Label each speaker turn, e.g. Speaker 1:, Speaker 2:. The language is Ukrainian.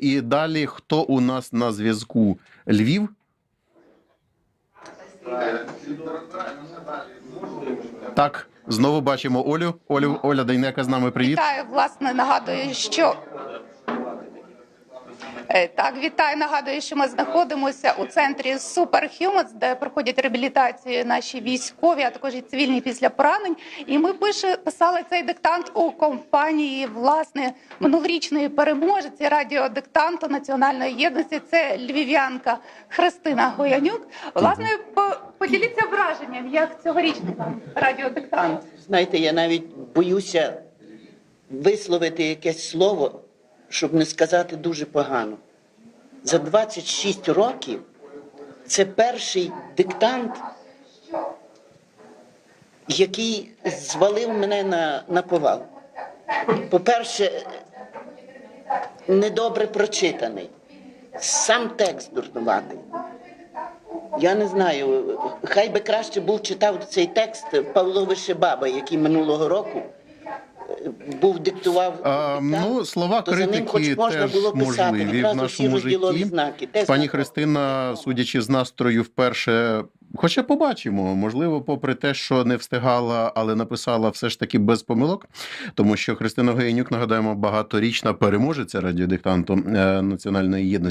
Speaker 1: І далі хто у нас на зв'язку? Львів? Так, знову бачимо Олю. Олю, Оля Дейнека з нами. Привіт.
Speaker 2: Вітаю, власне, нагадую, що так, вітаю. Нагадую, що ми знаходимося у центрі Superhumans, де проходять реабілітацію наші військові, а також і цивільні після поранень. І ми пише, писали цей диктант у компанії власне минулорічної переможці радіодиктанту національної єдності. Це львів'янка Христина Гоянюк. Власне, по- поділіться враженням, як цьогорічний вам радіодиктант.
Speaker 3: Знаєте, я навіть боюся висловити якесь слово, щоб не сказати дуже погано. За 26 років це перший диктант, який звалив мене на, на повал. По-перше, недобре прочитаний, сам текст дурнуватий. Я не знаю, хай би краще був читав цей текст Павло Вишебаба, який минулого року був диктував.
Speaker 1: А, ну, слова
Speaker 3: то за ним хоч
Speaker 1: критики
Speaker 3: можна
Speaker 1: теж
Speaker 3: було писати
Speaker 1: можливі в нашому житті.
Speaker 3: знаки.
Speaker 1: Пані. Христина, судячи з настрою, вперше. Хоча побачимо, можливо, попри те, що не встигала, але написала все ж таки без помилок, тому що Христина Гоянюк, нагадаємо, багаторічна переможеця радіодиктанту е, національної єдності.